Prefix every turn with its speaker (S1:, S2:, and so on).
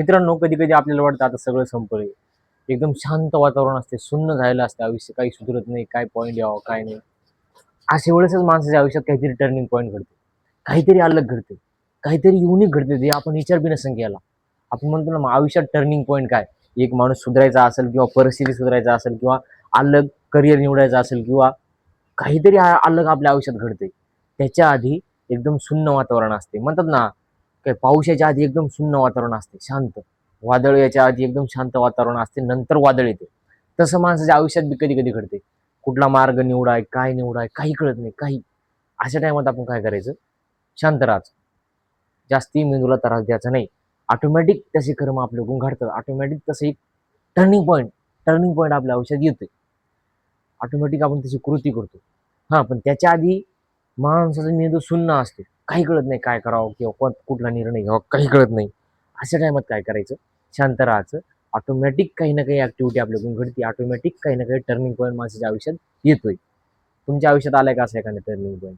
S1: मित्रांनो कधी कधी आपल्याला वाटतं आता सगळं संपलं एकदम शांत वातावरण असते सुन्न झालेलं असते आयुष्य काही सुधरत नाही काय पॉईंट यावं काय नाही. अशा वेळेसच माणसाच्या आयुष्यात काहीतरी टर्निंग पॉईंट घडते. काहीतरी अलग घडते. काहीतरी युनिक घडते जे आपण विचार बी केला. आपण म्हणतो ना मग आयुष्यात टर्निंग पॉईंट काय? एक माणूस सुधारायचा असेल किंवा परिस्थिती सुधारायचा असेल किंवा अलग करिअर निवडायचं असेल किंवा काहीतरी अलग आपल्या आयुष्यात घडते. त्याच्या आधी एकदम सुन्न वातावरण असते. म्हणतात ना काय पाऊसाच्या आधी एकदम सुन्न वातावरण असते शांत. वादळ याच्या आधी एकदम शांत वातावरण असते नंतर वादळ येते. तसं माणसाच्या आयुष्यात बी कधी कधी घडते. कुठला मार्ग निवडाय काय निवडाय काही कळत नाही काही. अशा टायमात आपण काय करायचं? शांत राहायचं. जास्ती मेंदूला त्रास द्यायचा नाही. ऑटोमॅटिक तसे कर्म आपल्याकडून घडतात. ऑटोमॅटिक तसं एक टर्निंग पॉईंट टर्निंग पॉईंट आपल्या आयुष्यात येते ऑटोमॅटिक आपण तशी कृती करतो. हां पण त्याच्या आधी माणसाचा मेंदू सुन्न असतो. काही कळत नाही काय करावं किंवा कोण कुठला निर्णय घ्यावा काही कळत नाही. अशा टायमात काय करायचं? शांत राहायचं. ऑटोमॅटिक काही ना काही ॲक्टिव्हिटी आपल्याकडून घडते. ऑटोमॅटिक काही ना काही टर्निंग पॉईंट माणसाच्या आयुष्यात येतोय. तुमच्या आयुष्यात आलाय का असं एखादं टर्निंग पॉईंट